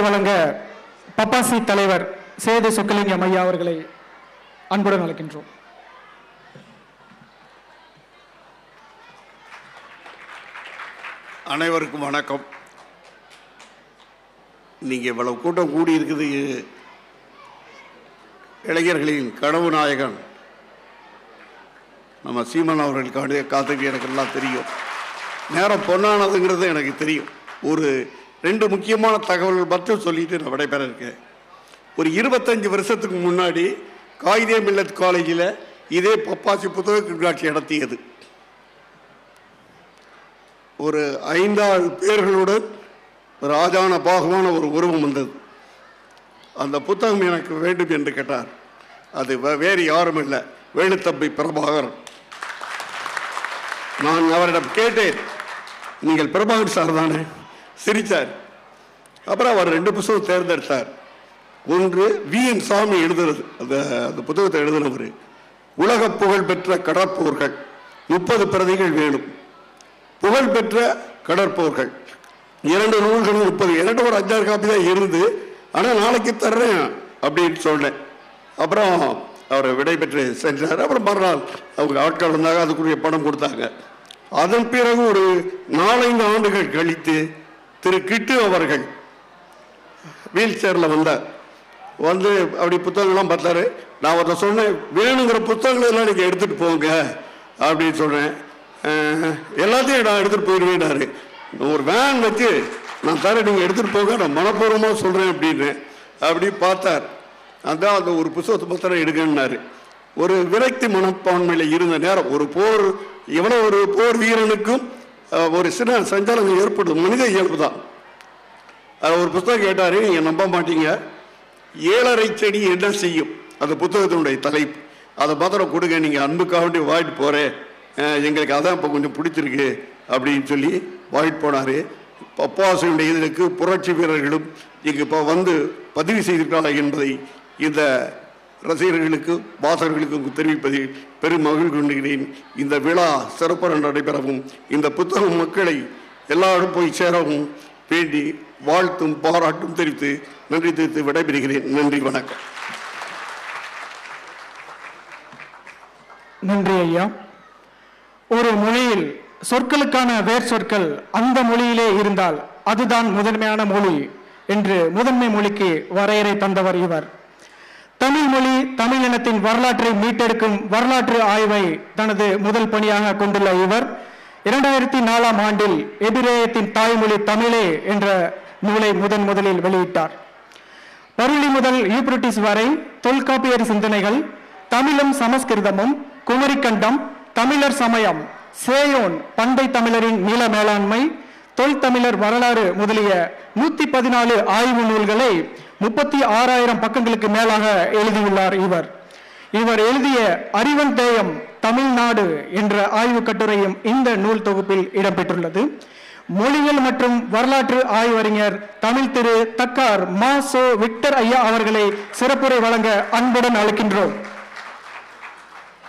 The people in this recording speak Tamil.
வழங்க பப்பாசி தலைவர் சேது சொக்கலிங்கம் ஐயா அவர்களை அன்புடன் அழைக்கின்றோம். அனைவருக்கும் வணக்கம். நீங்கள் இவ்வளவு கூட்டம் கூடி இருக்குது. இளைஞர்களின் கனவு நாயகன். நம்ம சீமன் அவர்களுக்காண்டி காத்துக்கு எனக்கு எல்லாம் தெரியும். நேரம் பொன்னானதுங்கிறது எனக்கு தெரியும். ஒரு ரெண்டு முக்கியமான தகவல்கள் மட்டும் சொல்லிட்டு நான் விடைபெற இருக்கேன். ஒரு இருபத்தஞ்சு வருஷத்துக்கு முன்னாடி காயிதே மில்லத் காலேஜில் இதே பப்பாசி புத்தக கண்காட்சி நடத்தியது. ஒரு ஐந்தாறு பேர்களுடன் ஒரு ஆஜான பாகமான ஒரு உருவம் வந்தது. அந்த புத்தகம் எனக்கு வேண்டும் என்று கேட்டார். அது வே- வேறு யாரும் இல்லை. வேலுத்தம்பி பிரபாகர் நான் அவரிடம் கேட்டேன். நீங்கள் பிரபாகர் சார் தானே? சிரித்தார் அப்புறம் அவர் ரெண்டு புத்தகம் தேர்ந்தெடுத்தார். ஒன்று வி. என் சாமி எழுதுறது. அந்த அந்த புத்தகத்தை எழுதினவர். உலக புகழ்பெற்ற கடற்போர்கள். முப்பது பிரதிகள் வேணும். புகழ்பெற்ற கடற்போர்கள். இரண்டு நூல்களும் முப்பது. இரண்டு ஒரு அஞ்சாறு காப்பி தான் இருந்து ஆனால் நாளைக்கு தர்றேன் அப்படின்னு சொன்னேன். அப்புறம் அவர் விடைபெற்று சென்றார். அப்புறம் மறுநாள் அவங்க ஆட்கள் வந்தாங்க. அதுக்குரிய பணம் கொடுத்தாங்க. அதன் பிறகு ஒரு நாலஞ்சு ஆண்டுகள் கழித்து திரு கிட்டு அவர்கள். வீல் சேரில் வந்தார் வந்து. அப்படி புத்தகங்கள்லாம் பார்த்தாரு. நான் ஒருத்தர் சொன்னேன் வேணுங்கிற புத்தகங்கள் எல்லாம் நீங்கள் எடுத்துகிட்டு போங்க அப்படின்னு சொன்னேன். எல்லாத்தையும் நான் எடுத்துகிட்டு போயிடுவேனாரு ஒரு வேன் வச்சு நான் தரேன் நீங்கள் எடுத்துகிட்டு போங்க நான் மனப்பூர்வமாக சொல்கிறேன் அப்படின்னு அப்படி பார்த்தார். அதான் அந்த ஒரு புத்தகத்தை பத்திரம் எடுக்கணுன்னாரு ஒரு விரக்தி மனப்பான்மையில் இருந்த நேரம் ஒரு போர் எவ்வளோ ஒரு போர் வீரனுக்கும் ஒரு சின்ன சஞ்சலம் ஏற்படுது மனித இயல்பு தான். ஒரு புத்தகம் கேட்டார் நீங்கள் நம்ப மாட்டீங்க. ஏழரை செடி என்ன செய்யும்? அந்த புத்தகத்தினுடைய தலைப்பு. அதை மாத்திரம் கொடுங்க நீங்கள் அன்புக்காக வேண்டி வாங்கிட்டு போகிறேன் எங்களுக்கு அதான் இப்போ கொஞ்சம் பிடிச்சிருக்கு அப்படின்னு சொல்லி வாங்கிட்டு போனார். பப்பாசியுடைய இதற்கு புரட்சி வீரர்களும் இங்கு இப்போ வந்து பதிவு செய்திருக்கிறார்கள் என்பதை இந்த ரசிகர்களுக்கும் வாசகர்களுக்கும் தெரிவிப்பதில் பெரும் மகிழ்வு கொண்டுகிறேன் இந்த விழா சிறப்பாக நடைபெறவும் இந்த புத்தகம் மக்களை எல்லாரும் போய் சேரவும் வேண்டி வாழ்த்தும் பாராட்டும் தெரிவித்து நன்றி தெரிவித்து விடைபெறுகிறேன். நன்றி வணக்கம். நன்றி ஐயா. ஒரு மொழியில் சொற்களுக்கான வேர் சொற்கள் அந்த மொழியிலே இருந்தால் அதுதான் முதன்மையான மொழி என்று முதன்மை மொழிக்கு வரையறை தந்தவர் இவர். தமிழ் மொழி தமிழ் இனத்தின் வரலாற்றை மீட்டெடுக்கும் வரலாற்று ஆய்வை தனது முதல் பணியாக கொண்டுள்ள இவர் இரண்டாயிரத்தி நாலாம் ஆண்டில் எபிரேயத்தின் தாய்மொழி தமிழே என்ற நூலை முதன் முதலில் வெளியிட்டார். பருளி முதல் யூப்ரட்டிஸ் வரை தொல்காப்பியர் சிந்தனைகள் தமிழும் சமஸ்கிருதமும் குமரிக்கண்டம் தமிழர் சமயம் சேயோன் பண்டை தமிழரின் நில மேலாண்மை தொல்தமிழர் வரலாறு முதலிய நூத்தி பதினாலு ஆய்வு நூல்களை முப்பத்தி ஆறாயிரம் பக்கங்களுக்கு மேலாக எழுதியுள்ளார் இவர். இவர் எழுதிய அறிவன் தேயம் தமிழ்நாடு என்ற ஆய்வு கட்டுரையும் இந்த நூல் தொகுப்பில் இடம்பெற்றுள்ளது. மொழியியல் மற்றும் வரலாற்று ஆய்வறிஞர் தமிழ் திரு தக்கார் மா. சோ. விக்டர் ஐயா அவர்களை சிறப்புரை வழங்க அன்புடன் அழைக்கின்றோம்.